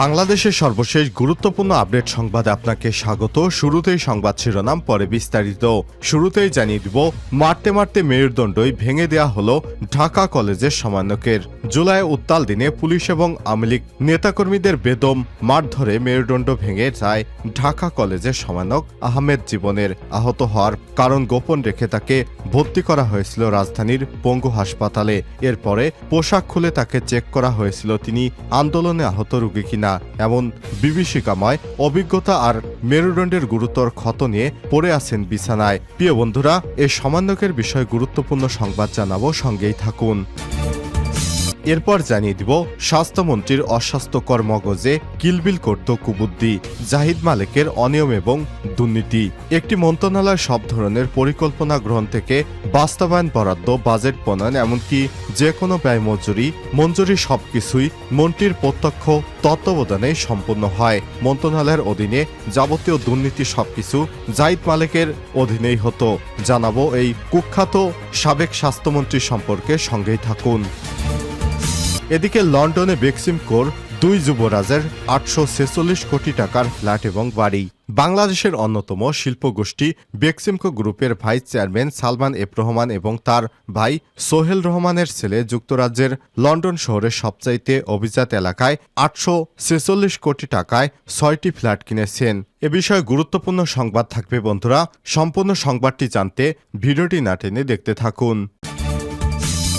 বাংলাদেশের সর্বশেষ গুরুত্বপূর্ণ আপডেট সংবাদে আপনাকে স্বাগত। শুরুতেই সংবাদ শিরোনাম, পরে বিস্তারিত। শুরুতেই জানিয়ে দিব, মারতে মারতে মেরুদণ্ডই ভেঙে দেয়া হলো ঢাকা কলেজের সমন্বয়কের। জুলাই উত্তাল দিনে পুলিশ এবং আওয়ামী লীগ নেতাকর্মীদের বেদম মারধরে মেরুদণ্ড ভেঙে যায় ঢাকা কলেজের সমন্বয়ক আহমেদ জীবনের। আহত হওয়ার কারণ গোপন রেখে তাকে ভর্তি করা হয়েছিল রাজধানীর পঙ্গু হাসপাতালে। এরপরে পোশাক খুলে তাকে চেক করা হয়েছিল। তিনি আন্দোলনে আহত রোগী কিনা এমন বিভীষিকাময়, অভিজ্ঞতা আর মেরুদণ্ডের গুরুতর ক্ষত নিয়ে পড়ে আছেন বিছানায়। প্রিয় বন্ধুরা এই সমান্বকের বিষয়ে গুরুত্বপূর্ণ সংবাদ জানাব। সঙ্গেই থাকুন। এরপর জানিয়ে দিব, স্বাস্থ্যমন্ত্রীর অস্বাস্থ্যকর মগজে কিলবিল করত কুবুদ্দি জাহিদ মালিকের অনিয়ম এবং দুর্নীতি। একটি মন্ত্রণালয় সব ধরনের পরিকল্পনা গ্রহণ থেকে বাস্তবায়ন বরাদ্দ, বাজেট প্রণয়ন, এমনকি যে কোনো ব্যয় মঞ্জুরি মঞ্জুরি সবকিছুই মন্ত্রীর প্রত্যক্ষ তত্ত্বাবধানে সম্পন্ন হয়। মন্ত্রণালয়ের অধীনে যাবতীয় দুর্নীতি সবকিছু জাহিদ মালিকের অধীনেই হতো। জানাব এই কুখ্যাত সাবেক স্বাস্থ্যমন্ত্রী সম্পর্কে সঙ্গেই থাকুন। এদিকে লন্ডনে বেক্সিম কোর দুই যুবরাজের আটশো ছেচল্লিশ কোটি টাকার ফ্ল্যাট এবং বাড়ি। বাংলাদেশের অন্যতম শিল্পগোষ্ঠী বেক্সিমকো গ্রুপের vice chairman Salman F Rahman এবং তার ভাই সোহেল রহমানের ছেলে যুক্তরাজ্যের লন্ডন শহরের সবচাইতে অভিজাত এলাকায় আটশো ছেচল্লিশ কোটি টাকায় ছয়টি ফ্ল্যাট কিনেছেন। এ বিষয়ে গুরুত্বপূর্ণ সংবাদ থাকবে বন্ধুরা। সম্পূর্ণ সংবাদটি জানতে ভিডিওটি না টেনে দেখতে থাকুন।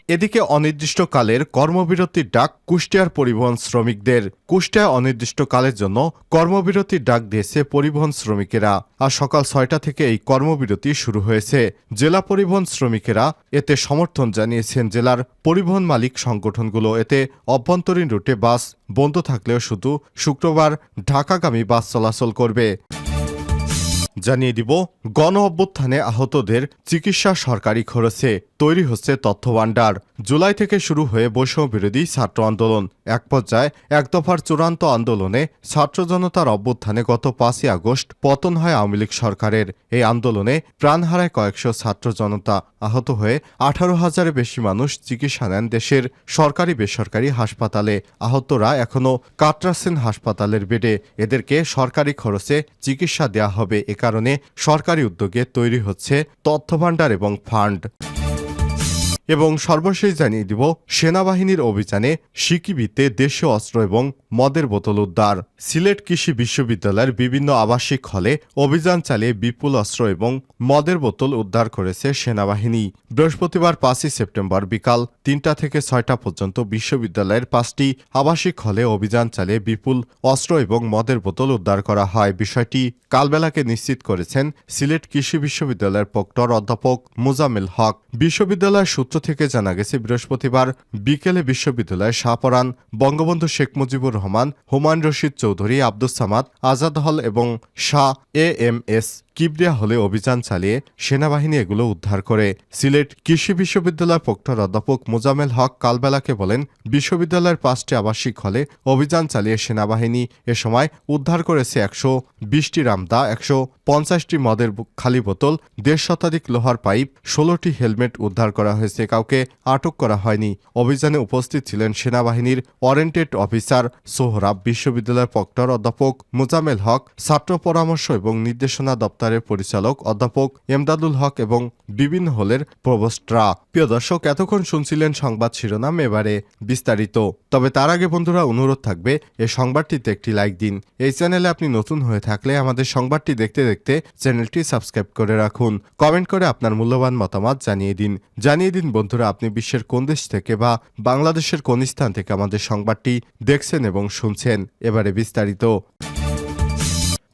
এদিকে অনির্দিষ্টকালের কর্মবিরতির ডাক কুষ্টিয়ার পরিবহন শ্রমিকদের। কুষ্টিয়ায় অনির্দিষ্টকালের জন্য কর্মবিরতির ডাক দিয়েছে পরিবহন শ্রমিকেরা। আর সকাল ছয়টা থেকে এই কর্মবিরতি শুরু হয়েছে। জেলা পরিবহন শ্রমিকেরা এতে সমর্থন জানিয়েছেন জেলার পরিবহন মালিক সংগঠনগুলো। এতে অভ্যন্তরীণ রুটে বাস বন্ধ থাকলেও শুধু শুক্রবার ঢাকাগামী বাস চলাচল করবে। জানিয়ে দিব গণ অভ্যুত্থানে আহতদের চিকিৎসা সরকারি খরচে তৈরি হচ্ছে তথ্যভাণ্ডার। জুলাই থেকে শুরু হয়ে বৈষম্য বিরোধী ছাত্র আন্দোলন। এক পর্যায়ে এক দফার চূড়ান্ত আন্দোলনে ছাত্র জনতার অভ্যুত্থানে গত পাঁচই আগস্ট পতন হয় আওয়ামী লীগ সরকারের। এই আন্দোলনে প্রাণ হারায় কয়েকশো ছাত্র জনতা। আহত হয়ে আঠারো হাজারের বেশি মানুষ চিকিৎসা নেন দেশের সরকারি বেসরকারি হাসপাতালে। আহতরা এখনও কাটরাসেন হাসপাতালের বেডে। এদেরকে সরকারি খরচে চিকিৎসা দেয়া হবে। এ কারণে সরকারি উদ্যোগে তৈরি হচ্ছে তথ্যভাণ্ডার এবং ফান্ড। এবং সর্বশেষ জানিয়ে দিব, সেনাবাহিনীর অভিযানে সিকিবিতে দেশীয় অস্ত্র এবং মদের বোতল উদ্ধার। সিলেট কৃষি বিশ্ববিদ্যালয়ের বিভিন্ন আবাসিক হলে অভিযান চালিয়ে বিপুল অস্ত্র এবং মদের বোতল উদ্ধার করেছে সেনাবাহিনী। বৃহস্পতিবার পাঁচই সেপ্টেম্বর বিকাল তিনটা থেকে ছয়টা পর্যন্ত বিশ্ববিদ্যালয়ের পাঁচটি আবাসিক হলে অভিযান চালিয়ে বিপুল অস্ত্র এবং মদের বোতল উদ্ধার করা হয়। বিষয়টি কালবেলাকে নিশ্চিত করেছেন সিলেট কৃষি বিশ্ববিদ্যালয়ের প্রক্টর অধ্যাপক মুজামিল হক। বিশ্ববিদ্যালয়ের সূত্র থেকে জানা গেছে, বৃহস্পতিবার বিকেলে বিশ্ববিদ্যালয়ের শাহপরান বঙ্গবন্ধু শেখ মুজিবুর রহমান হুমায়ুন রশিদ চৌধুরী আব্দুস সামাদ আজাদ হল এবং Shah A M S Kibria হলে অভিযান চালিয়ে সেনাবাহিনী এগুলো উদ্ধার করে। সিলেট কৃষি বিশ্ববিদ্যালয় প্রক্টর অধ্যাপক মোজামেল হক কালবেলাকে বলেন, বিশ্ববিদ্যালয়ের পাঁচটি আবাসিক হলে অভিযান চালিয়ে সেনাবাহিনী এ সময় উদ্ধার করেছে একশো বিশটি রামদা, একশো পঞ্চাশটি মদের খালি বোতল, দেড় শতাধিক লোহার পাইপ, ষোলোটি হেলমেট উদ্ধার করা হয়েছে, কাউকে আটক করা হয়নি। অভিযানে উপস্থিত ছিলেন সেনাবাহিনীর ওয়ারেন্টেড অফিসার সোহরাব, বিশ্ববিদ্যালয়ের প্রক্টর অধ্যাপক মোজামেল হক, ছাত্র পরামর্শ এবং নির্দেশনা দপ্তরের পরিচালক অধ্যাপক এমদাদুল হক এবং বিভিন্ন হলের প্রভোস্টরা। প্রিয় দর্শক, এতক্ষণ শুনছিলেন সংবাদ শিরোনাম, এবারে বিস্তারিত। তবে তার আগে বন্ধুরা, অনুরোধ থাকবে এই সংবাদটিতে একটি লাইক দিন। এই চ্যানেলে আপনি নতুন হয়ে থাকলে আমাদের সংবাদটি দেখতে দেখতে চ্যানেলটি সাবস্ক্রাইব করে রাখুন। কমেন্ট করে আপনার মূল্যবান মতামত জানিয়ে দিন। জানিয়ে দিন, বন্ধুরা, আপনি বিশ্বের কোন দেশ থেকে বা বাংলাদেশের কোন স্থান থেকে আমাদের সংবাদটি দেখছেন এবং শুনছেন। এবারে বিস্তারিত।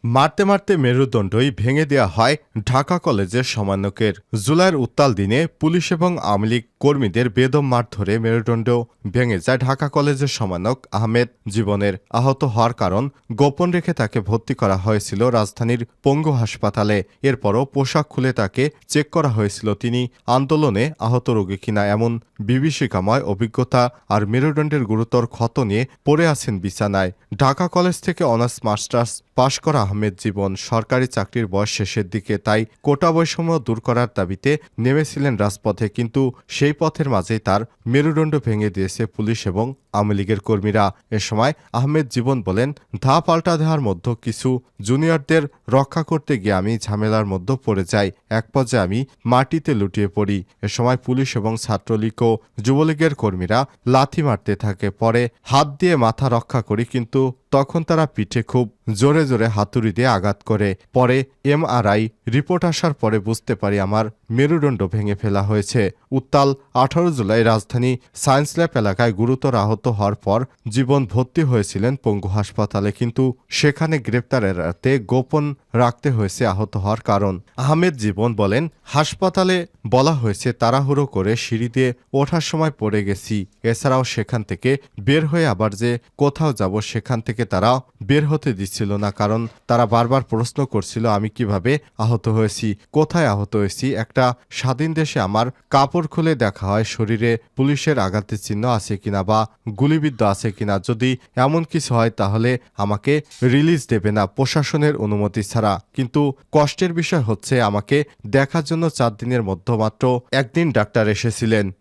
মারতে মারতে মেরুদণ্ডই ভেঙে দেওয়া হয় ঢাকা কলেজের সমানকের জুলাইয়ের উত্তাল দিনে পুলিশ এবং আওয়ামী লীগ কর্মীদের বেদম মার ধরে মেরুদণ্ড ভেঙে যায় ঢাকা কলেজের সমানক আহমেদ। জীবনের আহত হওয়ার কারণ গোপন রেখে তাকে ভর্তি করা হয়েছিল রাজধানীর পঙ্গু হাসপাতালে। এরপরও পোশাক খুলে তাকে চেক করা হয়েছিল। তিনি আন্দোলনে আহত রোগী কিনা এমন বিভীষিকাময় অভিজ্ঞতা আর মেরুদণ্ডের গুরুতর ক্ষত নিয়ে পড়ে আছেন বিছানায়। ঢাকা কলেজ থেকে অনার্স মাস্টার্স পাশ করা আহমেদ জীবন সরকারি চাকরির বয়স শেষের দিকে, তাই কোটা বৈষম্য দূর করার দাবিতে নেমেছিলেন রাজপথে, কিন্তু সেই পথের মাঝেই তার মেরুদণ্ড ভেঙে দিয়েছে পুলিশ এবং আওয়ামী লীগের কর্মীরা। এ সময় আহমেদ জীবন বলেন ধা পাল্টা দেওয়ার মধ্যে কিছু জুনিয়রদের রক্ষা করতে গিয়ে আমি ঝামেলার মধ্যে পড়ে যাই। এক পর্যায়ে আমি মাটিতে লুটিয়ে পড়ি। এ সময় পুলিশ এবং ছাত্রলীগ ও যুবলীগের কর্মীরা লাথি মারতে থাকে, পরে হাত দিয়ে মাথা রক্ষা করি, কিন্তু তখন তারা পিঠে খুব জোরে জোরে হাতুড়ি দিয়ে আঘাত করে। পরে এমআরআই রিপোর্ট আসার পরে বুঝতে পারি আমার মেরুদণ্ড ভেঙে ফেলা হয়েছে। উত্তাল আঠারো জুলাই রাজধানী সায়েন্স ল্যাব এলাকায় গুরুতর আহত হওয়ার পর জীবন ভর্তি হয়েছিলেন পঙ্গু হাসপাতালে। কিন্তু সেখানে গ্রেপ্তার এড়াতে গোপন রাখতে হয়েছে আহত হওয়ার কারণ। আহমেদ জীবন বলেন, হাসপাতালে বলা হয়েছে, তাড়াহুড়ো করে সিঁড়ি দিয়ে ওঠার সময় পড়ে গেছি। এছাড়াও সেখান থেকে বের হয়ে আবার যে কোথাও যাব, সেখান থেকে তারা বের হতে দিচ্ছিল না, কারণ তারা বারবার প্রশ্ন করছিল, আমি কীভাবে আহত হয়েছি? কোথায় আহত হয়েছি? একটা স্বাধীন দেশে আমার কাপড় খুলে দেখা হয়, শরীরে পুলিশের আঘাতের চিহ্ন আছে কিনা বা গুলিবিদ্ধ আছে কিনা। যদি এমন কিছু হয়, তাহলে আমাকে রিলিজ দেবে না, প্রশাসনের অনুমতি ছাড়া। কিন্তু কষ্টের বিষয় হচ্ছে, আমাকে দেখার জন্য চার দিনের মধ্যে মাত্র একদিন ডাক্তার এসেছিলেন।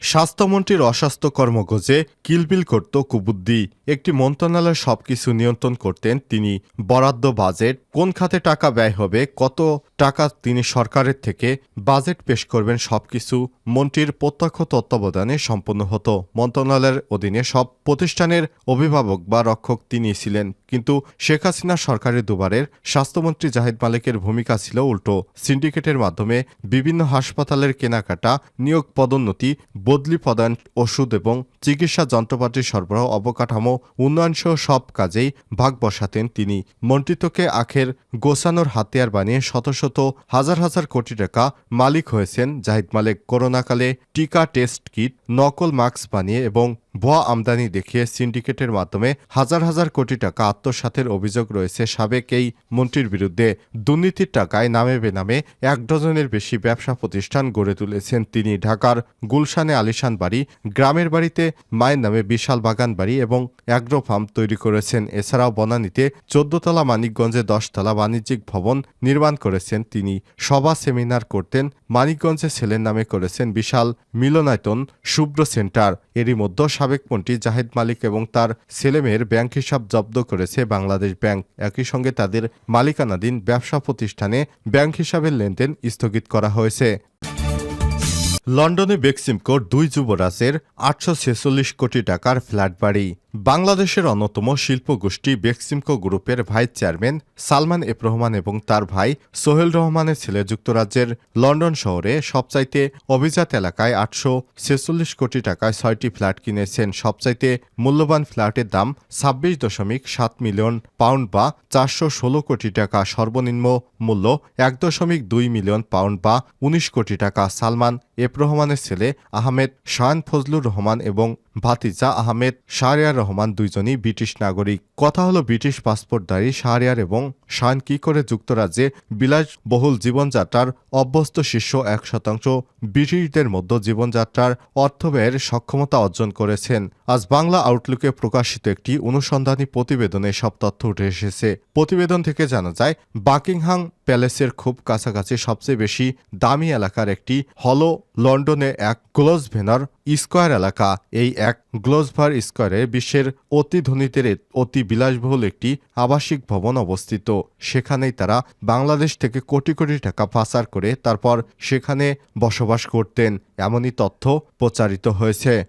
স্বাস্থ্যমন্ত্রীর অস্বাস্থ্য কর্মগোজে কিলবিল করত কুবুদ্দি একটি মন্ত্রণালয়ের সবকিছু নিয়ন্ত্রণ করতেন তিনি। বরাদ্দ বাজেট, কোন খাতে টাকা ব্যয় হবে, কত টাকা তিনি সরকারের থেকে বাজেট পেশ করবেন সবকিছু মন্ত্রীর প্রত্যক্ষ তত্ত্বাবধানে সম্পন্ন হতো। মন্ত্রণালয়ের অধীনে সব প্রতিষ্ঠানের অভিভাবক বা রক্ষক তিনি ছিলেন। কিন্তু শেখ হাসিনা সরকারের দুবারের স্বাস্থ্যমন্ত্রী জাহিদ মালিকের ভূমিকা ছিল উল্টো। সিন্ডিকেটের মাধ্যমে বিভিন্ন হাসপাতালের কেনাকাটা, নিয়োগ পদোন্নতি, বদলি প্রদান, ওষুধ এবং চিকিৎসা যন্ত্রপাতি সরবরাহ, অবকাঠামো, উন্নয়নসহ সব কাজেই ভাগ বসাতেন তিনি। মন্ত্রিত্বকে আখের গোছানোর হাতিয়ার বানিয়ে শত শত হাজার হাজার কোটি টাকা মালিক হয়েছেন জাহিদ মালিক। করোনাকালে টিকা টেস্ট কিট, নকল মাস্ক বানিয়ে এবং ভুয়া আমদানি দেখিয়ে সিন্ডিকেটের মাধ্যমে হাজার হাজার কোটি টাকা আত্মসাতের অভিযোগ রয়েছে সাবেক এই মন্ত্রীর বিরুদ্ধে। দুর্নীতির টাকায় নামে বেনামে এক ডজনের বেশি ব্যবসা প্রতিষ্ঠান গড়ে তুলেছেন তিনি। ঢাকার গুলশানে আলিশান বাড়ি, গ্রামের বাড়িতে মায়ের নামে বিশাল বাগান বাড়ি এবং অ্যাগ্রো ফার্ম তৈরি করেছেন। এছাড়াও বনানীতে চোদ্দতলা মানিকগঞ্জে দশতলা বাণিজ্যিক ভবন নির্মাণ করেছেন তিনি। সভা সেমিনার করতেন মানিকগঞ্জে ছেলের নামে করেছেন বিশাল মিলনায়তন শুভ্র সেন্টার। এরই মধ্যে সাবেক মন্ত্রী জাহেদ মালিক এবং তার ছেলেমেয়ের ব্যাংক হিসাব জব্দ করেছে বাংলাদেশ ব্যাংক। একই সঙ্গে তাদের মালিকানাধীন ব্যবসা প্রতিষ্ঠানে ব্যাংক হিসাবের লেনদেন স্থগিত করা হয়েছে। লন্ডনে বেক্সিমকোর দুই যুবরাজের আটশো ছেচল্লিশ কোটি টাকার ফ্ল্যাট বাড়ি। বাংলাদেশের অন্যতম শিল্পগোষ্ঠী বেক্সিমকো গ্রুপের vice chairman Salman F Rahman এবং তার ভাই সোহেল রহমানের ছেলে যুক্তরাজ্যের লন্ডন শহরে সবচাইতে অভিজাত এলাকায় আটশো ছেচল্লিশ কোটি টাকায় ছয়টি ফ্ল্যাট কিনেছেন। সবচাইতে মূল্যবান ফ্ল্যাটের দাম ছাব্বিশ দশমিক সাত মিলিয়ন পাউন্ড বা চারশো ষোলো কোটি টাকা। সর্বনিম্ন মূল্য এক দশমিক দুই মিলিয়ন পাউন্ড বা উনিশ কোটি টাকা। সালমান এফ রহমানের ছেলে আহমেদ শাহান ফজলুর রহমান এবং ভাতিজা আহমেদ শাহরিয়ার রহমান দুইজনই ব্রিটিশ নাগরিক। কথা হলো ব্রিটিশ পাসপোর্টধারী শাহরিয়ার এবং শান কি করে যুক্তরাজ্যে বিলাসবহুল জীবনযাত্রার অভ্যস্ত শীর্ষ এক শতাংশ ব্রিটিশদের মধ্যে জীবনযাত্রার অর্থব্যয়ের সক্ষমতা অর্জন করেছেন? আজ বাংলা আউটলুকে প্রকাশিত একটি অনুসন্ধানী প্রতিবেদনে সব তথ্য উঠে এসেছে। প্রতিবেদন থেকে জানা যায়, বাকিংহাম প্যালেসের খুব কাছাকাছি সবচেয়ে বেশি দামি এলাকার একটি হল লন্ডনে এক গ্লোজভেনার স্কোয়ার এলাকা। এই এক গ্লোজভার স্কোয়ারে বিশ্বের অতি ধনীদের অতি বিলাসবহুল একটি আবাসিক ভবন অবস্থিত। সেখানেই তারা বাংলাদেশ থেকে কোটি কোটি টাকা পাচার করে তারপর সেখানে বসবাস করতেন। এমনই তথ্য প্রচারিত হয়েছে।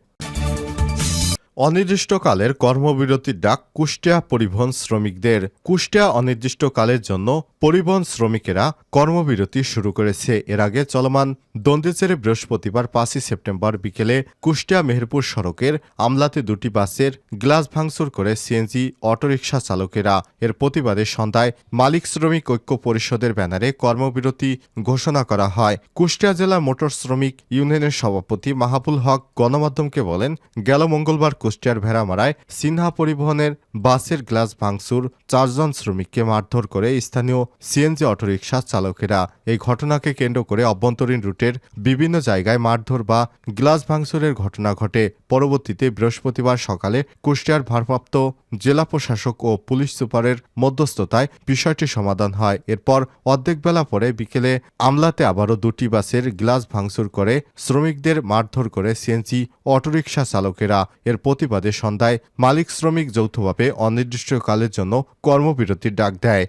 অনির্দিষ্টকালের কর্মবিরতির ডাক কুষ্টিয়া পরিবহন শ্রমিকদের। কুষ্টিয়া অনির্দিষ্টকালের জন্য পরিবহন শ্রমিকেরা কর্মবিরতি শুরু করেছে। এর আগে চলমান দন্দেচেরে বৃহস্পতিবার পাঁচই সেপ্টেম্বর বিকেলে কুষ্টিয়া মেহেরপুর সড়কের আমলাতে দুটি বাসের গ্লাস ভাঙচুর করে সিএনজি অটোরিকশা চালকেরা। এর প্রতিবাদে সন্ধ্যায় মালিক শ্রমিক ঐক্য পরিষদের ব্যানারে কর্মবিরতি ঘোষণা করা হয়। কুষ্টিয়া জেলা মোটর শ্রমিক ইউনিয়নের সভাপতি মাহাবুল হক গণমাধ্যমকে বলেন, গেল মঙ্গলবার কুষ্টিয়ার ভেড়ামারায় সিনহা পরিবহনের বাসের গ্লাস ভাঙচুর, চারজন শ্রমিককে মারধর করে স্থানীয় সিএনজি অটোরিকশা চালকেরা এই ঘটনাকে কেন্দ্র করে অভ্যন্তরীণ রুটের বিভিন্ন জায়গায় মারধর বা গ্লাস ভাঙচুরের ঘটনা ঘটে। পরবর্তীতে বৃহস্পতিবার সকালে কুষ্টিয়ার ভারপ্রাপ্ত জেলা প্রশাসক ও পুলিশ সুপারের মধ্যস্থতায় বিষয়টি সমাধান হয়। এরপর অর্ধেক বেলা পরে বিকেলে আমলাতে আবারও দুটি বাসের গ্লাস ভাঙচুর করে শ্রমিকদের মারধর করে সিএনজি অটোরিকশা চালকেরা এর প্রতিবাদে সন্ধ্যায় মালিক শ্রমিক যৌথভাবে অনির্দিষ্টকালের জন্য কর্মবিরতির ডাক দেয়।